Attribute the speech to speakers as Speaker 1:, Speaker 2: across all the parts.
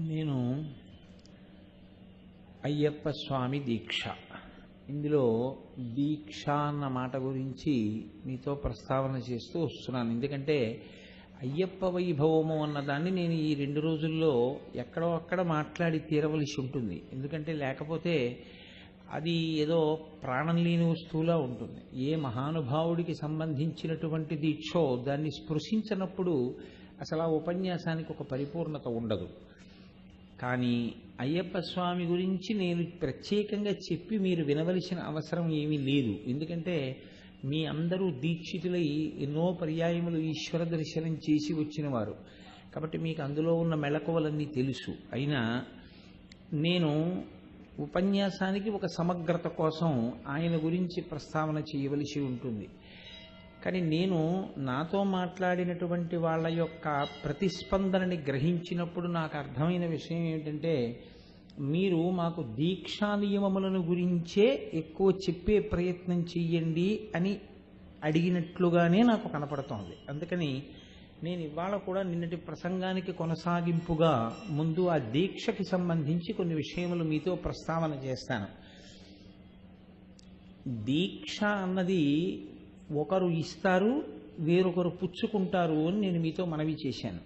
Speaker 1: నేను అయ్యప్ప స్వామి దీక్ష. ఇందులో దీక్ష అన్న మాట గురించి మీతో ప్రస్తావన చేస్తూ వస్తున్నాను. ఎందుకంటే అయ్యప్ప వైభవము అన్నదాన్ని నేను ఈ రెండు రోజుల్లో ఎక్కడో అక్కడ మాట్లాడి తీరవలసి ఉంటుంది. ఎందుకంటే లేకపోతే అది ఏదో ప్రాణం లేని వస్తువులా ఉంటుంది. ఏ మహానుభావుడికి సంబంధించినటువంటి దీక్షో దాన్ని స్పృశించినప్పుడు అసలు ఆ ఉపన్యాసానికి ఒక పరిపూర్ణత ఉండదు. కానీ అయ్యప్ప స్వామి గురించి నేను ప్రత్యేకంగా చెప్పి మీరు వినవలసిన అవసరం ఏమీ లేదు. ఎందుకంటే మీ అందరూ దీక్షితులై ఎన్నో పర్యాయములు ఈశ్వర దర్శనం చేసి వచ్చిన వారు కాబట్టి మీకు అందులో ఉన్న మెళకువలన్నీ తెలుసు. అయినా నేను ఉపన్యాసానికి ఒక సమగ్రత కోసం ఆయన గురించి ప్రస్తావన చేయవలసి ఉంటుంది. కానీ నేను నాతో మాట్లాడినటువంటి వాళ్ళ యొక్క ప్రతిస్పందనని గ్రహించినప్పుడు నాకు అర్థమైన విషయం ఏమిటంటే మీరు మాకు దీక్షా నియమములను గురించే ఎక్కువ చెప్పే ప్రయత్నం చెయ్యండి అని అడిగినట్లుగానే నాకు కనపడుతోంది. అందుకని నేను ఇవాళ కూడా నిన్నటి ప్రసంగానికి కొనసాగింపుగా ముందు ఆ దీక్షకి సంబంధించి కొన్ని విషయములు మీతో ప్రస్తావన చేస్తాను. దీక్ష అన్నది ఒకరు ఇస్తారు వేరొకరు పుచ్చుకుంటారు అని నేను మీతో మనవి చేశాను.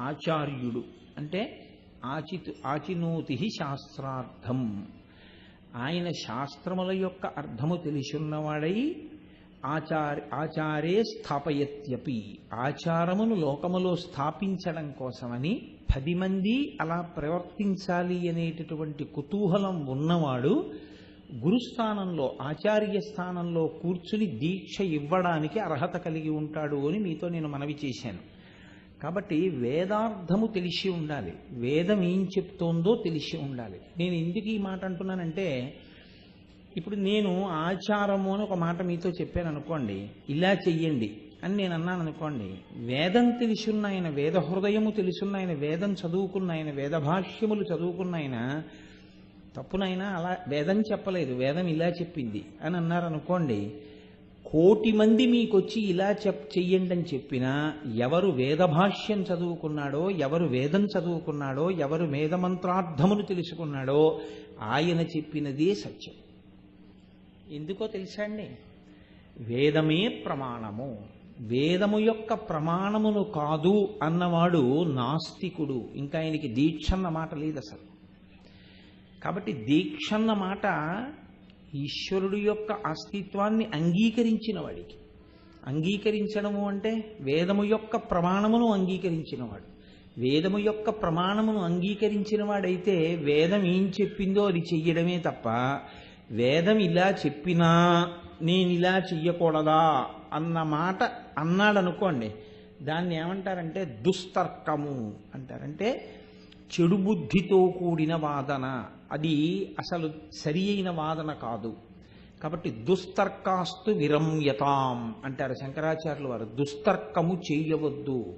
Speaker 1: ఆచార్యుడు అంటే ఆచితు ఆచినోతి శాస్త్రార్థం. ఆయన శాస్త్రముల యొక్క అర్థము తెలిసున్నవాడై ఆచార ఆచారే స్థాపయత్యపి. ఆచారమును లోకములో స్థాపించడం కోసమని పది మంది అలా ప్రవర్తించాలి అనేటటువంటి కుతూహలం ఉన్నవాడు గురుస్థానంలో ఆచార్య స్థానంలో కూర్చుని దీక్ష ఇవ్వడానికి అర్హత కలిగి ఉంటాడు అని మీతో నేను మనవి చేశాను. కాబట్టి వేదార్థము తెలిసి ఉండాలి. వేదం ఏం చెప్తోందో తెలిసి ఉండాలి. నేను ఎందుకు ఈ మాట అంటున్నానంటే ఇప్పుడు నేను ఆచారము అని ఒక మాట మీతో చెప్పాను అనుకోండి ఇలా చెయ్యండి అని నేను అన్నాను అనుకోండి వేదం తెలుసున్న ఆయన వేద హృదయము తెలుసున్న ఆయన వేదం చదువుకున్న ఆయన వేద భాష్యములు చదువుకున్న ఆయన తప్పునైనా అలా వేదం చెప్పలేదు వేదం ఇలా చెప్పింది అని అన్నారు అనుకోండి కోటి మంది మీకొచ్చి ఇలా చెప్ చెయ్యండి అని చెప్పినా ఎవరు వేదభాష్యం చదువుకున్నాడో ఎవరు వేదం చదువుకున్నాడో ఎవరు వేదమంత్రార్థమును తెలుసుకున్నాడో ఆయన చెప్పినదే సత్యం. ఎందుకో తెలుసా అండి? వేదమే ప్రమాణము. వేదము యొక్క ప్రమాణమును కాదు అన్నవాడు నాస్తికుడు. ఇంకా ఆయనకి దీక్ష అన్న మాట లేదు అసలు. కాబట్టి దీక్ష అన్న మాట ఈశ్వరుడు యొక్క అస్తిత్వాన్ని అంగీకరించిన వాడికి. అంగీకరించడము అంటే వేదము యొక్క ప్రమాణమును అంగీకరించినవాడు వేదము యొక్క ప్రమాణమును అంగీకరించిన వాడైతే వేదం ఏం చెప్పిందో అది చెయ్యడమే తప్ప వేదం ఇలా చెప్పినా నేను ఇలా చెయ్యకూడదా అన్న మాట అన్నాడనుకోండి దాన్ని ఏమంటారంటే దుస్తర్కము అంటారంటే చెడు బుద్ధితో కూడిన వాదన. అది అసలు సరి అయిన వాదన కాదు. కాబట్టి దుస్తర్కాస్తు విరమ్యతాం అంటారు శంకరాచార్యుల వారు. దుస్తర్కము చేయవద్దు.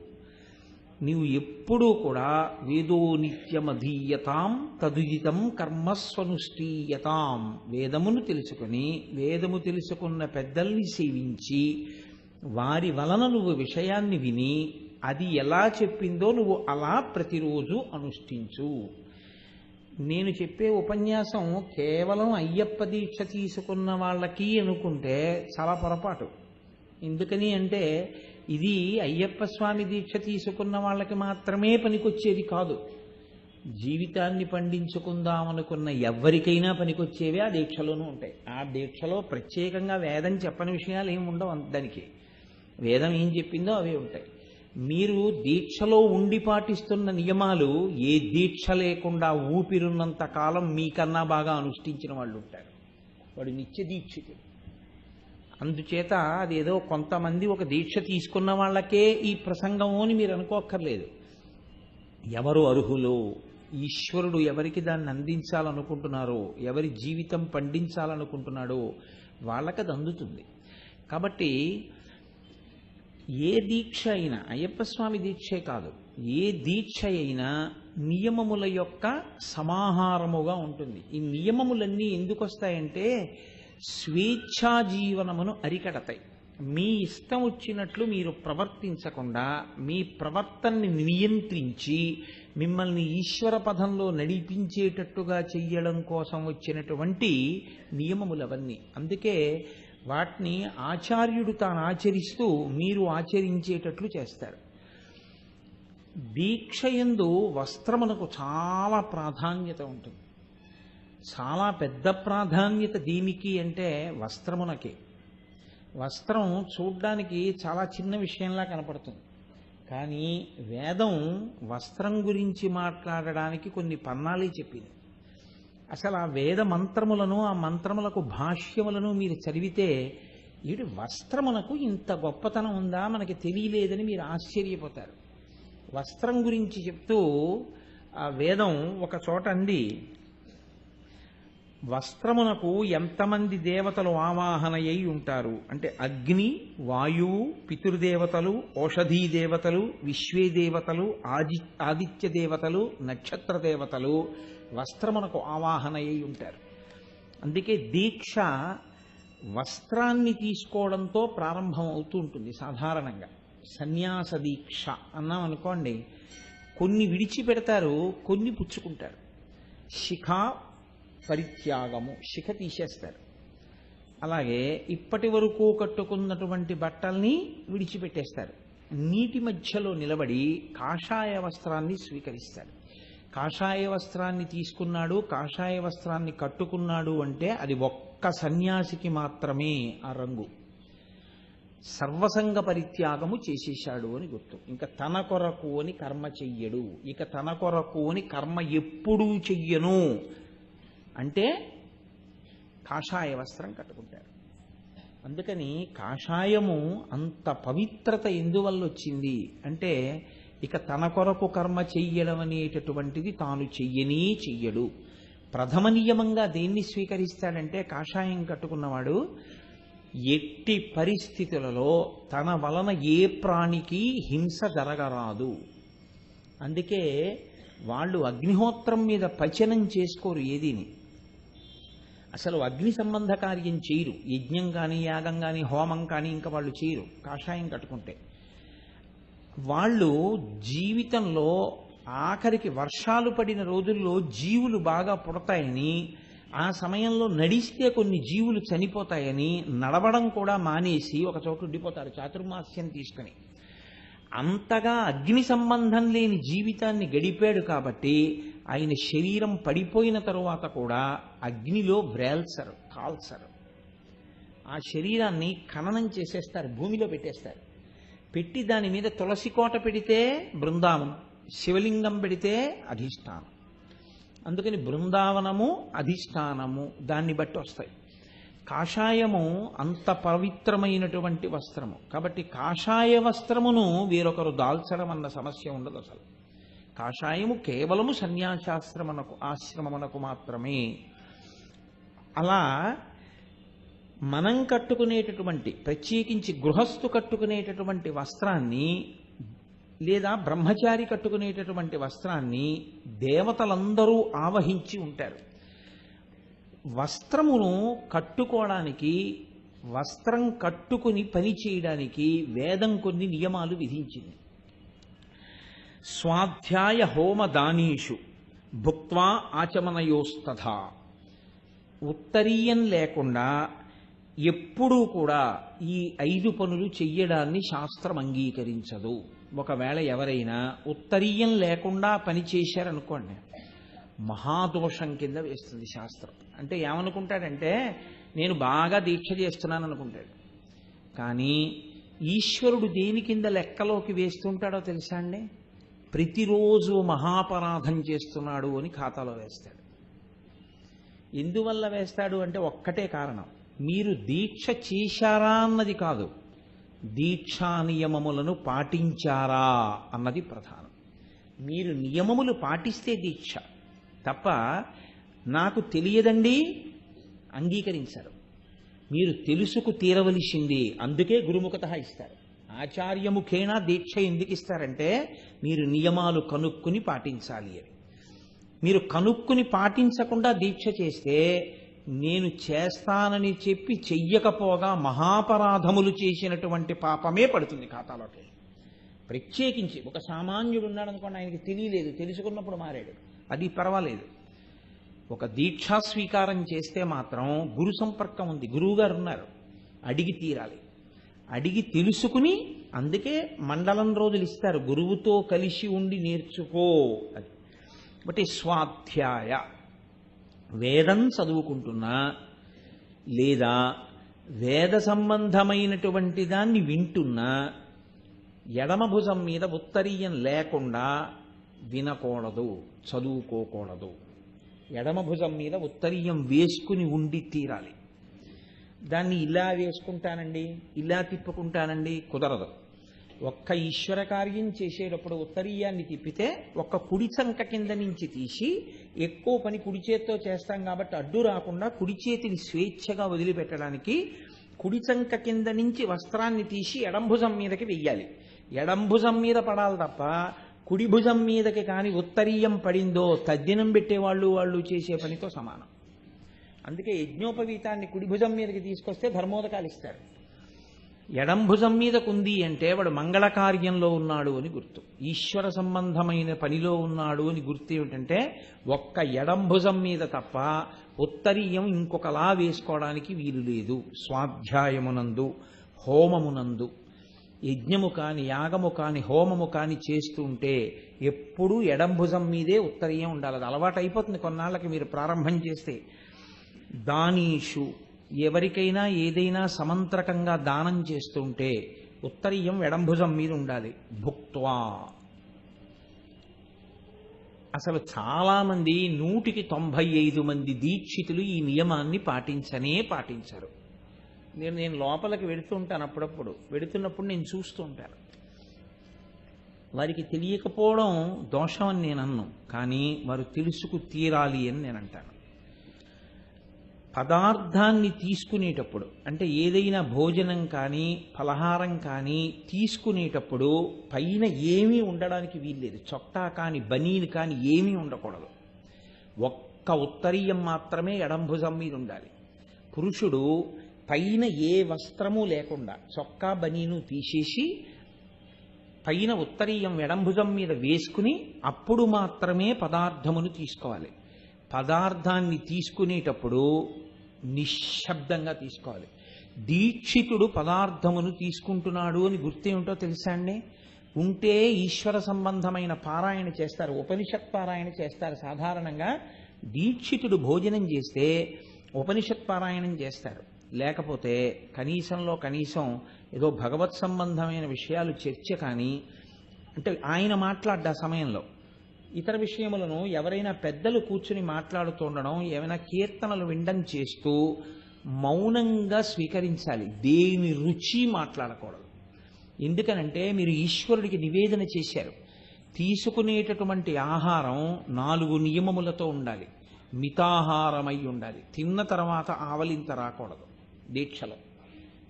Speaker 1: నీవు ఎప్పుడూ కూడా వేదో నిత్యమధీయతాం తదుజితం కర్మస్వనుష్ఠీయతాం. వేదమును తెలుసుకుని వేదము తెలుసుకున్న పెద్దల్ని సేవించి వారి వలన నువ్వు విషయాన్ని విని అది ఎలా చెప్పిందో నువ్వు అలా ప్రతిరోజు అనుష్ఠించు. నేను చెప్పే ఉపన్యాసం కేవలం అయ్యప్ప దీక్ష తీసుకున్న వాళ్ళకి అనుకుంటే చాలా పొరపాటు. ఎందుకని అంటే ఇది అయ్యప్ప స్వామి దీక్ష తీసుకున్న వాళ్ళకి మాత్రమే పనికొచ్చేది కాదు. జీవితాన్ని పండించుకుందామనుకున్న ఎవరికైనా పనికొచ్చేవి ఆ దీక్షలోనూ ఉంటాయి. ఆ దీక్షలో ప్రత్యేకంగా వేదం చెప్పని విషయాలు ఏమి ఉండవు అంత దానికి. వేదం ఏం చెప్పిందో అవే ఉంటాయి. మీరు దీక్షలో ఉండి పాటిస్తున్న నియమాలు ఏ దీక్ష లేకుండా ఊపిరున్నంత కాలం మీకన్నా బాగా అనుష్ఠించిన వాళ్ళు ఉంటారు. వాడు నిత్య దీక్షితుడు. అందుచేత అదేదో కొంతమంది ఒక దీక్ష తీసుకున్న వాళ్ళకే ఈ ప్రసంగము అని మీరు అనుకోక్కర్లేదు. ఎవరు అర్హులు? ఈశ్వరుడు ఎవరికి దాన్ని అందించాలనుకుంటున్నారో ఎవరి జీవితం పండించాలనుకుంటున్నాడో వాళ్ళకి అది అందుతుంది కాబట్టి ఏ దీక్ష అయినా అయ్యప్ప స్వామి దీక్షే కాదు ఏ దీక్ష అయినా నియమముల యొక్క సమాహారముగా ఉంటుంది. ఈ నియమములన్నీ ఎందుకు వస్తాయంటే స్వేచ్ఛా జీవనమును అరికడతాయి. మీ ఇష్టం వచ్చినట్లు మీరు ప్రవర్తించకుండా మీ ప్రవర్తనని నియంత్రించి మిమ్మల్ని ఈశ్వర పదంలో నడిపించేటట్టుగా చెయ్యడం కోసం వచ్చినటువంటి నియమములవన్నీ. అందుకే వాటిని ఆచార్యుడు తాను ఆచరిస్తూ మీరు ఆచరించేటట్లు చేస్తారు. దీక్షయందు వస్త్రమునకు చాలా ప్రాధాన్యత ఉంటుంది. చాలా పెద్ద ప్రాధాన్యత దీనికి అంటే వస్త్రమునకే. వస్త్రం చూడ్డానికి చాలా చిన్న విషయంలా కనపడుతుంది. కానీ వేదం వస్త్రం గురించి మాట్లాడడానికి కొన్ని పన్నాలే చెప్పింది. అసలు ఆ వేద మంత్రములను ఆ మంత్రములకు భాష్యములను మీరు చదివితే ఇటు వస్త్రమునకు ఇంత గొప్పతనం ఉందా మనకి తెలియలేదని మీరు ఆశ్చర్యపోతారు. వస్త్రం గురించి చెప్తూ ఆ వేదం ఒక చోట అంది. వస్త్రమునకు ఎంతమంది దేవతలు ఆవాహనయ్యి ఉంటారు? అంటే అగ్ని వాయువు పితృదేవతలు ఔషధీ దేవతలు విశ్వే దేవతలు ఆది ఆదిత్య దేవతలు నక్షత్ర దేవతలు వస్త్రమునకు ఆవాహనయ్యి ఉంటారు. అందుకే దీక్ష వస్త్రాన్ని తీసుకోవడంతో ప్రారంభం అవుతూ ఉంటుంది సాధారణంగా. సన్యాస దీక్ష అన్నాం అనుకోండి కొన్ని విడిచిపెడతారు కొన్ని పుచ్చుకుంటారు. శిఖ పరిత్యాగము శిఖ తీసేస్తారు. అలాగే ఇప్పటి వరకు కట్టుకున్నటువంటి బట్టల్ని విడిచిపెట్టేస్తారు. నీటి మధ్యలో నిలబడి కాషాయ వస్త్రాన్ని స్వీకరిస్తారు. కాషాయ వస్త్రాన్ని తీసుకున్నాడు కాషాయ వస్త్రాన్ని కట్టుకున్నాడు అంటే అది ఒక్క సన్యాసికి మాత్రమే ఆ రంగు. సర్వసంగ పరిత్యాగము చేసేశాడు అని గుర్తు. ఇంకా తన కొరకు అని కర్మ చెయ్యడు. ఇక తన కొరకు అని కర్మ ఎప్పుడూ చెయ్యను. అంటే కాషాయ వస్త్రం కట్టుకుంటారు అందుకని కాషాయము అంత పవిత్రత ఎందువల్ల వచ్చింది అంటే ఇక తన కొరకు కర్మ చెయ్యడం అనేటటువంటిది తాను చెయ్యనే చెయ్యడు. ప్రథమ నియమంగా దేన్ని స్వీకరిస్తాడంటే కాషాయం కట్టుకున్నవాడు ఎట్టి పరిస్థితులలో తన వలన ఏ ప్రాణికి హింస జరగరాదు. అందుకే వాళ్ళు అగ్నిహోత్రం మీద పచనం చేసుకోరు ఏదీని. అసలు అగ్ని సంబంధ కార్యం చేయరు. యజ్ఞం కానీ యాగం కానీ హోమం కానీ ఇంకా వాళ్ళు చేయరు. కాషాయం కట్టుకుంటే. వాళ్ళు జీవితంలో ఆఖరికి వర్షాలు పడిన రోజుల్లో జీవులు బాగా పుడతాయని ఆ సమయంలో నడిస్తే కొన్ని జీవులు చనిపోతాయని నడవడం కూడా మానేసి ఒక చోట ఉండిపోతారు చాతుర్మాస్యం తీసుకుని. అంతగా అగ్ని సంబంధం లేని జీవితాన్ని గడిపాడు కాబట్టి ఆయన శరీరం పడిపోయిన తరువాత కూడా అగ్నిలో వ్రేల్సరు కాల్సరు ఆ శరీరాన్ని ఖననం చేసేస్తారు భూమిలో పెట్టేస్తారు. పెట్టి దాని మీద తులసి కోట పెడితే బృందావనం శివలింగం పెడితే అధిష్టానం. అందుకని బృందావనము అధిష్టానము దాన్ని బట్టి వస్తాయి. కాషాయము అంత పవిత్రమైనటువంటి వస్త్రము. కాబట్టి కాషాయ వస్త్రమును వేరొకరు దాల్చడం అన్న సమస్య ఉండదు అసలు. కాషాయము కేవలము సన్యాసాశ్రమనకు ఆశ్రమమునకు మాత్రమే. అలా మనం కట్టుకునేటటువంటి ప్రత్యేకించి గృహస్థు కట్టుకునేటటువంటి వస్త్రాన్ని లేదా బ్రహ్మచారి కట్టుకునేటటువంటి వస్త్రాన్ని దేవతలందరూ ఆవహించి ఉంటారు. వస్త్రమును కట్టుకోవడానికి వస్త్రం కట్టుకుని పని చేయడానికి వేదం కొన్ని నియమాలు విధించింది. స్వాధ్యాయ హోమ దానీషు భుక్వా ఆచమనయోస్తథా. ఉత్తరీయం లేకుండా ఎప్పుడూ కూడా ఈ ఐదు పనులు చెయ్యడాన్ని శాస్త్రం అంగీకరించదు. ఒకవేళ ఎవరైనా ఉత్తరీయం లేకుండా పని చేశారనుకోండి మహాదోషం కింద వేస్తుంది శాస్త్రం. అంటే ఏమనుకుంటాడంటే నేను బాగా దీక్ష చేస్తున్నాను అనుకుంటాడు కానీ ఈశ్వరుడు దేని కింద లెక్కలోకి వేస్తుంటాడో తెలుసా అండి? ప్రతిరోజు మహాపరాధం చేస్తున్నాడు అని ఖాతాలో వేస్తాడు. ఎందువల్ల వేస్తాడు అంటే ఒక్కటే కారణం. మీరు దీక్ష చేశారా అన్నది కాదు. దీక్షా నియమములను పాటించారా అన్నది ప్రధానం. మీరు నియమములు పాటిస్తే దీక్ష. తప్ప నాకు తెలియదండి అంగీకరించరు. మీరు తెలుసుకు తీరవలసింది అందుకే గురుముఖత ఇస్తారు. ఆచార్యముఖేనా దీక్ష ఎందుకు ఇస్తారంటే మీరు నియమాలు కనుక్కుని పాటించాలి అని. మీరు కనుక్కుని పాటించకుండా దీక్ష చేస్తే నేను చేస్తానని చెప్పి చెయ్యకపోగా మహాపరాధములు చేసినటువంటి పాపమే పడుతుంది ఖాతాలోకి. ప్రత్యేకించి ఒక సామాన్యుడు ఉన్నాడు అనుకోండి ఆయనకి తెలియలేదు తెలుసుకున్నప్పుడు మారాడు. అది పర్వాలేదు. ఒక దీక్షా స్వీకారం చేస్తే మాత్రం గురు సంపర్కం ఉంది గురువుగారు ఉన్నారు. అడిగి తీరాలి. అడిగి తెలుసుకుని అందుకే మండలం రోజులు ఇస్తారు. గురువుతో కలిసి ఉండి నేర్చుకో అది. బట్టి స్వాధ్యాయ. వేదం చదువుకుంటున్నా లేదా వేద సంబంధమైనటువంటి దాన్ని వింటున్నా ఎడమ భుజం మీద ఉత్తరీయం లేకుండా వినకూడదు చదువుకోకూడదు. ఎడమ భుజం మీద ఉత్తరీయం వేసుకుని ఉండి తీరాలి. దాన్ని ఇలా వేసుకుంటానండి ఇలా తిప్పుకుంటానండి కుదరదు. ఒక్క ఈశ్వర కార్యం చేసేటప్పుడు ఉత్తరీయాన్ని తిప్పితే ఒక్క కుడి చంక కింద నుంచి తీసి ఎక్కువ పని కుడి చేత్తో చేస్తాం కాబట్టి అడ్డు రాకుండా కుడి చేతిని స్వేచ్ఛగా వదిలిపెట్టడానికి కుడి చంక కింద నుంచి వస్త్రాన్ని తీసి ఎడంభుజం మీదకి వెయ్యాలి. ఎడంభుజం మీద పడాలి తప్ప కుడి భుజం మీదకి కానీ ఉత్తరీయం పడిందో తద్దినం పెట్టేవాళ్ళు వాళ్ళు చేసే పనితో సమానం. అందుకే యజ్ఞోపవీతాన్ని కుడి భుజం మీదకి తీసుకొస్తే ధర్మోదకాలు ఇస్తారు. ఎడం భుజం మీదకుంది అంటే వాడు మంగళ కార్యంలో ఉన్నాడు అని గుర్తు. ఈశ్వర సంబంధమైన పనిలో ఉన్నాడు అని గుర్తు ఏమిటంటే ఒక్క ఎడంభుజం మీద తప్ప ఉత్తరీయం ఇంకొకలా వేసుకోవడానికి వీలు లేదు. స్వాధ్యాయమునందు హోమమునందు. యజ్ఞము కాని యాగము కాని హోమము కాని చేస్తుంటే ఎప్పుడూ ఎడంభుజం మీదే ఉత్తరీయం ఉండాలి. అది అలవాటు అయిపోతుంది కొన్నాళ్ళకి మీరు ప్రారంభం చేస్తే. దానీషు. ఎవరికైనా ఏదైనా సమంత్రకంగా దానం చేస్తుంటే ఉత్తరీయం ఎడంభుజం మీద ఉండాలి. భుక్త్వా. అసలు చాలామంది నూటికి తొంభై ఐదు మంది దీక్షితులు ఈ నియమాన్ని పాటించనే పాటించరు. నేను నేను లోపలికి వెళుతూ ఉంటాను అప్పుడప్పుడు. వెళుతున్నప్పుడు నేను చూస్తూ ఉంటాను. వారికి తెలియకపోవడం దోషం అని నేను అన్ను. కానీ వారు తెలుసుకు తీరాలి అని నేను అంటాను. పదార్థాన్ని తీసుకునేటప్పుడు అంటే ఏదైనా భోజనం కానీ ఫలహారం కానీ తీసుకునేటప్పుడు పైన ఏమీ ఉండడానికి వీల్లేదు చొక్కా కానీ బనీలు కానీ ఏమీ ఉండకూడదు. ఒక్క ఉత్తరీయం మాత్రమే ఎడంభుజం మీద ఉండాలి. పురుషుడు పైన ఏ వస్త్రము లేకుండా చొక్కా బనీను తీసేసి పైన ఉత్తరీయం ఎడంభుజం మీద వేసుకుని అప్పుడు మాత్రమే పదార్థమును తీసుకోవాలి. పదార్థాన్ని తీసుకునేటప్పుడు నిశ్శబ్దంగా తీసుకోవాలి. దీక్షితుడు పదార్థమును తీసుకుంటున్నాడు అని గుర్తేమిటో తెలుసా అండి? ఉంటే ఈశ్వర సంబంధమైన పారాయణ చేస్తారు ఉపనిషత్ పారాయణ చేస్తారు. సాధారణంగా దీక్షితుడు భోజనం చేస్తే ఉపనిషత్ పారాయణం చేస్తారు. లేకపోతే కనీసంలో కనీసం ఏదో భగవత్ సంబంధమైన విషయాలు చర్చ కానీ అంటే ఆయన మాట్లాడ్డ సమయంలో ఇతర విషయములను ఎవరైనా పెద్దలు కూర్చుని మాట్లాడుతుండడం ఏమైనా కీర్తనలు వినడం చేస్తూ మౌనంగా స్వీకరించాలి. దేని రుచి మాట్లాడకూడదు. ఎందుకనంటే మీరు ఈశ్వరుడికి నివేదన చేశారు. తీసుకునేటటువంటి ఆహారం నాలుగు నియమములతో ఉండాలి. మితాహారమై ఉండాలి. తిన్న తర్వాత ఆవలింత రాకూడదు. దీక్షలో.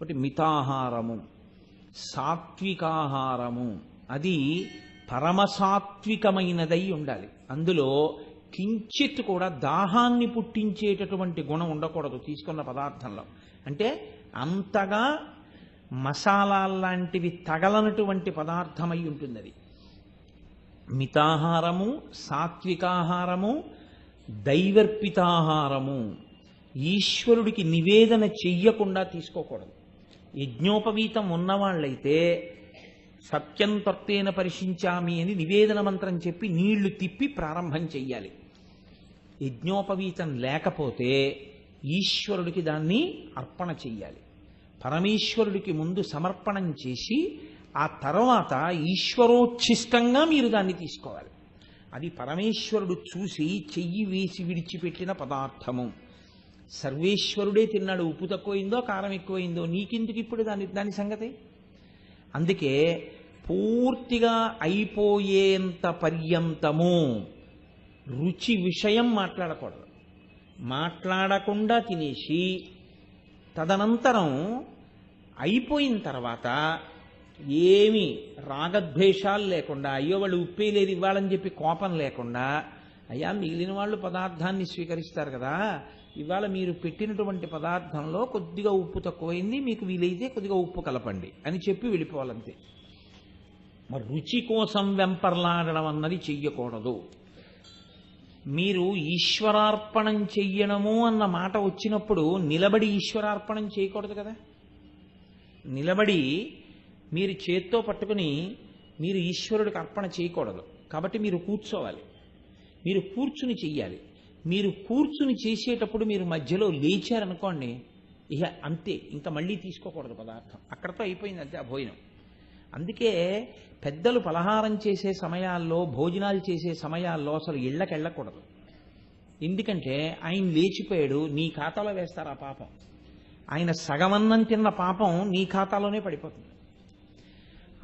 Speaker 1: ఒకటి మితాహారము సాత్వికాహారము అది పరమసాత్వికమైనదై ఉండాలి. అందులో కించిత్ కూడా దాహాన్ని పుట్టించేటటువంటి గుణం ఉండకూడదు తీసుకున్న పదార్థంలో. అంటే అంతగా మసాలా లాంటివి తగలనటువంటి పదార్థమై ఉంటుంది అది మితాహారము సాత్వికాహారము దైవర్పితాహారము ఈశ్వరుడికి నివేదన చెయ్యకుండా తీసుకోకూడదు. యజ్ఞోపవీతం ఉన్నవాళ్ళైతే సత్యం తత్వేన పరిశించామి అని నివేదన మంత్రం చెప్పి నీళ్ళు తిప్పి ప్రారంభం చెయ్యాలి. యజ్ఞోపవీతం లేకపోతే ఈశ్వరుడికి దాన్ని అర్పణ చెయ్యాలి. పరమేశ్వరుడికి ముందు సమర్పణం చేసి ఆ తర్వాత ఈశ్వరోచ్ఛిష్టంగా మీరు దాన్ని తీసుకోవాలి. అది పరమేశ్వరుడు చూసి చెయ్యి వేసి విడిచిపెట్టిన పదార్థము. సర్వేశ్వరుడే తిన్నాడు ఉప్పు తక్కువైందో కారం ఎక్కువైందో నీకెందుకు ఇప్పుడు దాని దాని సంగతి? అందుకే పూర్తిగా అయిపోయేంత పర్యంతము రుచి విషయం మాట్లాడకూడదు. మాట్లాడకుండా తినేసి తదనంతరం అయిపోయిన తర్వాత ఏమి రాగద్వేషాలు లేకుండా అయ్యో వాళ్ళు ఉప్పే లేదు ఇవ్వాలని చెప్పి కోపం లేకుండా అయ్యా మిగిలిన వాళ్ళు పదార్థాన్ని స్వీకరిస్తారు కదా ఇవాళ మీరు పెట్టినటువంటి పదార్థంలో కొద్దిగా ఉప్పు తక్కువైంది మీకు వీలైతే కొద్దిగా ఉప్పు కలపండి అని చెప్పి వెళ్ళిపోవాలంతే. మరి రుచి కోసం వెంపర్లాడడం అన్నది చెయ్యకూడదు. మీరు ఈశ్వరార్పణం చెయ్యడము అన్న మాట వచ్చినప్పుడు నిలబడి ఈశ్వరార్పణం చేయకూడదు కదా? నిలబడి మీరు చేత్తో పట్టుకుని మీరు ఈశ్వరుడికి అర్పణ చేయకూడదు. కాబట్టి మీరు కూర్చోవాలి. మీరు కూర్చుని చెయ్యాలి. మీరు కూర్చుని చేసేటప్పుడు మీరు మధ్యలో లేచారనుకోండి ఇక అంతే ఇంకా మళ్ళీ తీసుకోకూడదు పదార్థం. అక్కడతో అయిపోయింది అంతే ఆ భోజనం. అందుకే పెద్దలు పలహారం చేసే సమయాల్లో భోజనాలు చేసే సమయాల్లో అసలు ఇళ్ళకి వెళ్ళకూడదు. ఎందుకంటే ఆయన లేచిపోయాడు నీ ఖాతాలో వేస్తారు ఆ పాపం? ఆయన సగమన్నం తిన్న పాపం నీ ఖాతాలోనే పడిపోతుంది.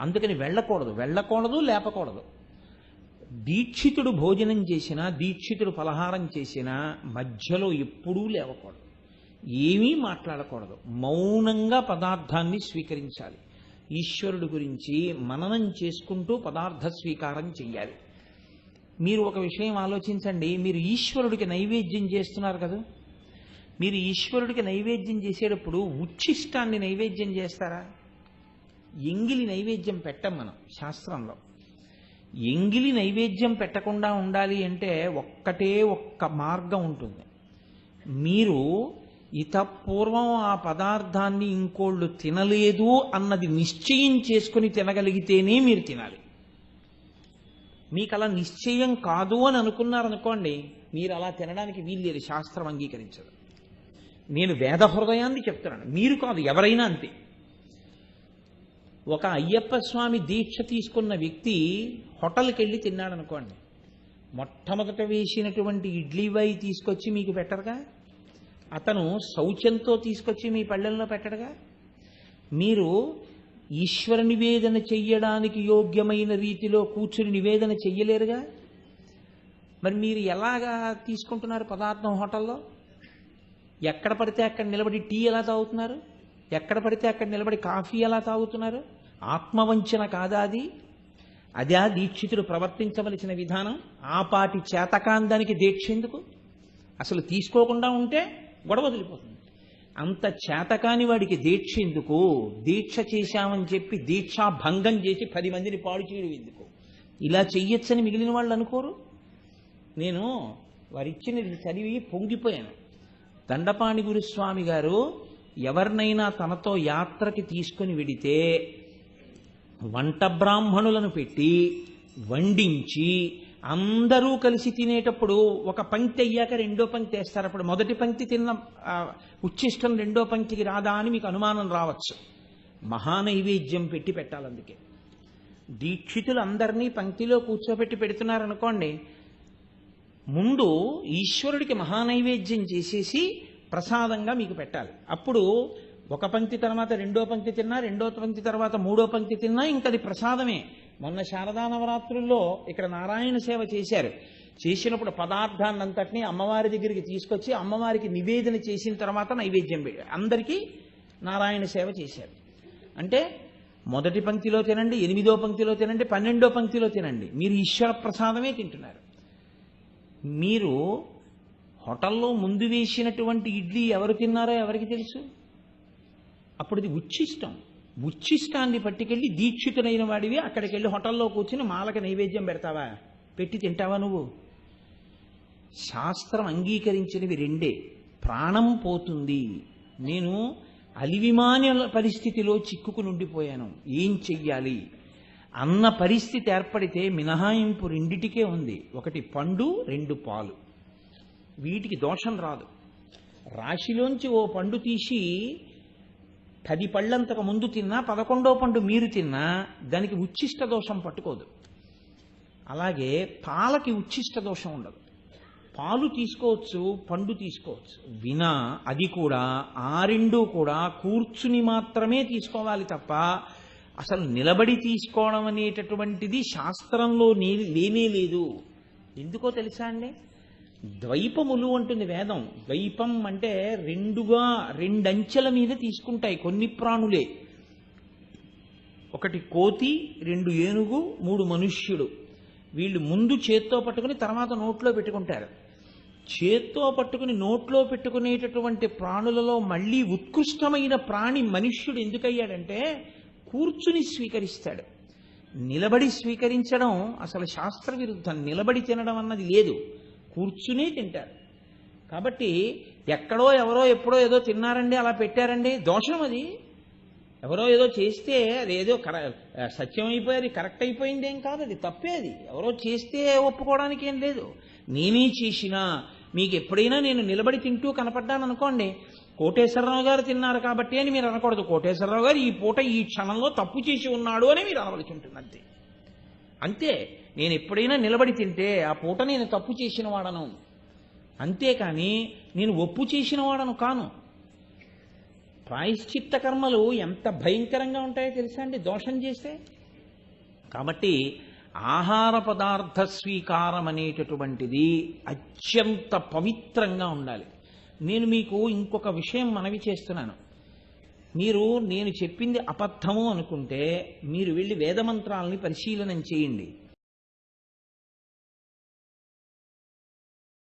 Speaker 1: అందుకని వెళ్ళకూడదు. వెళ్ళకూడదు లేపకూడదు. దీక్షితుడు భోజనం చేసినా దీక్షితుడు పలహారం చేసినా మధ్యలో ఎప్పుడూ లేవకూడదు. ఏమీ మాట్లాడకూడదు. మౌనంగా పదార్థాన్ని స్వీకరించాలి. ఈశ్వరుడు గురించి మననం చేసుకుంటూ పదార్థ స్వీకారం చెయ్యాలి. మీరు ఒక విషయం ఆలోచించండి. మీరు ఈశ్వరుడికి నైవేద్యం చేస్తున్నారు కదా? మీరు ఈశ్వరుడికి నైవేద్యం చేసేటప్పుడు ఉచ్ఛిష్టాన్ని నైవేద్యం చేస్తారా? ఎంగిలి నైవేద్యం పెట్టం మనం శాస్త్రంలో. ఎంగిలి నైవేద్యం పెట్టకుండా ఉండాలి అంటే ఒక్కటే ఒక్క మార్గం ఉంటుంది. మీరు ఇతపూర్వం ఆ పదార్థాన్ని ఇంకోళ్ళు తినలేదు అన్నది నిశ్చయం చేసుకుని తినగలిగితేనే మీరు తినాలి. మీకు అలా నిశ్చయం కాదు అని అనుకున్నారనుకోండి మీరు అలా తినడానికి వీల్లేదు శాస్త్రం అంగీకరించదు. నేను వేద హృదయాన్ని చెప్తున్నాను మీరు కాదు ఎవరైనా అంతే. ఒక అయ్యప్ప స్వామి దీక్ష తీసుకున్న వ్యక్తి హోటల్కి వెళ్ళి తిన్నాడు అనుకోండి మొట్టమొదట వేసినటువంటి ఇడ్లీ వై తీసుకొచ్చి మీకు పెట్టరుగా? అతను శౌచంతో తీసుకొచ్చి మీ పళ్ళెల్లో పెట్టడుగా? మీరు ఈశ్వర నివేదన చెయ్యడానికి యోగ్యమైన రీతిలో కూర్చుని నివేదన చెయ్యలేరుగా? మరి మీరు ఎలాగా తీసుకుంటున్నారు పదార్థం హోటల్లో? ఎక్కడ పడితే అక్కడ నిలబడి టీ ఎలా తాగుతున్నారు? ఎక్కడ పడితే అక్కడ నిలబడి కాఫీ ఎలా తాగుతున్నారు? ఆత్మవంచన కాదా అది? అదే దీక్షితుడు ప్రవర్తించవలసిన విధానం? ఆపాటి చేతకాందానికి దీక్ష ఎందుకు? అసలు తీసుకోకుండా ఉంటే గొడవ వదిలిపోతుంది. అంత చేతకాని వాడికి దీక్ష ఎందుకు? దీక్ష చేశామని చెప్పి దీక్షా భంగం చేసి పది మందిని పాడు చేయడం ఎందుకు? ఇలా చెయ్యొచ్చని మిగిలిన వాళ్ళు అనుకోరు? నేను వారిచ్చినది చదివి పొంగిపోయాను. దండపాణి గురుస్వామి గారు ఎవరినైనా తనతో యాత్రకి తీసుకుని వెడితే వంట బ్రాహ్మణులను పెట్టి వండించి అందరూ కలిసి తినేటప్పుడు ఒక పంక్తి అయ్యాక రెండో పంక్తి వేస్తారు. అప్పుడు మొదటి పంక్తి తిన్న ఉచ్ఛిష్టం రెండో పంక్తికి రాదా అని మీకు అనుమానం రావచ్చు. మహానైవేద్యం పెట్టి పెట్టాలి అందుకే దీక్షితులు అందరినీ పంక్తిలో కూర్చోబెట్టి పెడుతున్నారనుకోండి ముందు ఈశ్వరుడికి మహానైవేద్యం చేసేసి ప్రసాదంగా మీకు పెట్టాలి. అప్పుడు ఒక పంక్తి తర్వాత రెండో పంక్తి తిన్నా రెండో పంక్తి తర్వాత మూడో పంక్తి తిన్నా ఇంకా అది ప్రసాదమే. మొన్న శారదా నవరాత్రుల్లో ఇక్కడ నారాయణ సేవ చేశారు. చేసినప్పుడు పదార్థాన్నంతటినీ అమ్మవారి దగ్గరికి తీసుకొచ్చి అమ్మవారికి నివేదన చేసిన తర్వాత నైవేద్యం అందరికీ నారాయణ సేవ చేశారు. అంటే మొదటి పంక్తిలో తినండి ఎనిమిదో పంక్తిలో తినండి పన్నెండో పంక్తిలో తినండి. మీరు ఈశ్వర ప్రసాదమే తింటున్నారు. మీరు హోటల్లో ముందు వేసినటువంటి ఇడ్లీ ఎవరు తిన్నారో ఎవరికి తెలుసు? అప్పుడుది ఉచ్ఛిష్టం ఉచ్ఛిష్టాన్ని పట్టుకెళ్ళి దీక్షితులైన వాడివి అక్కడికి వెళ్ళి హోటల్లో కూర్చుని మాలకు నైవేద్యం పెడతావా? పెట్టి తింటావా నువ్వు? శాస్త్రం అంగీకరించినవి రెండే. ప్రాణం పోతుంది. నేను అలివిమాన్య పరిస్థితిలో చిక్కుకుని ఉండిపోయాను ఏం చెయ్యాలి? అన్న పరిస్థితి ఏర్పడితే మినహాయింపు రెండిటికే ఉంది. ఒకటి పండు రెండు పాలు. వీటికి దోషం రాదు. రాశిలోంచి ఓ పండు తీసి పది పళ్ళంతకు ముందు తిన్నా పదకొండో పండు మీరు తిన్నా దానికి ఉచ్ఛిష్ట దోషం పట్టుకోదు. అలాగే పాలకి ఉచ్ఛిష్ట దోషం ఉండదు. పాలు తీసుకోవచ్చు పండు తీసుకోవచ్చు. వినా అది కూడా ఆ రెండు కూడా కూర్చుని మాత్రమే తీసుకోవాలి తప్ప అసలు నిలబడి తీసుకోవడం అనేటటువంటిది శాస్త్రంలో లేనే లేదు. ఎందుకో తెలుసా అండి? ద్వైపములు అంటుంది వేదం. ద్వైపం అంటే రెండుగా రెండంచెల మీద తీసుకుంటాయి కొన్ని ప్రాణులే. ఒకటి కోతి రెండు ఏనుగు మూడు మనుష్యుడు. వీళ్ళు ముందు చేత్తో పట్టుకుని తర్వాత నోట్లో పెట్టుకుంటారు. చేత్తో పట్టుకుని నోట్లో పెట్టుకునేటటువంటి ప్రాణులలో మళ్ళీ ఉత్కృష్టమైన ప్రాణి మనుష్యుడు ఎందుకయ్యాడంటే కూర్చుని స్వీకరిస్తాడు. నిలబడి స్వీకరించడం అసలు శాస్త్ర విరుద్ధం నిలబడి తినడం అన్నది లేదు. కూర్చుని తింటారు. కాబట్టి ఎక్కడో ఎవరో ఎప్పుడో ఏదో తిన్నారండి అలా పెట్టారండి. దోషం అది. ఎవరో ఏదో చేస్తే అది ఏదో కర సత్యం అయిపోయి అది కరెక్ట్ అయిపోయింది ఏం కాదు అది తప్పే అది. ఎవరో చేస్తే ఒప్పుకోవడానికి ఏం లేదు. నేనే చేసినా మీకు ఎప్పుడైనా నేను నిలబడి తింటూ కనపడ్డాను అనుకోండి కోటేశ్వరరావు గారు తిన్నారు కాబట్టి అని మీరు అనకూడదు. కోటేశ్వరరావు గారు ఈ పూట ఈ క్షణంలో తప్పు చేసి ఉన్నాడు అని మీరు అనవలసి ఉంటుంది అంతే. అంతే. నేను ఎప్పుడైనా నిలబడి తింటే ఆ పూట నేను తప్పు చేసిన వాడను. అంతేకాని నేను ఒప్పు చేసిన వాడను కాను. ప్రాయశ్చిత్త కర్మలు ఎంత భయంకరంగా ఉంటాయో తెలుసా అండి? దోషం చేస్తే? కాబట్టి ఆహార పదార్థ స్వీకారం అనేటటువంటిది అత్యంత పవిత్రంగా ఉండాలి. నేను మీకు ఇంకొక విషయం మనవి చేస్తున్నాను. మీరు నేను చెప్పింది అబద్ధము అనుకుంటే మీరు వెళ్ళి వేదమంత్రాలని పరిశీలనం చేయండి.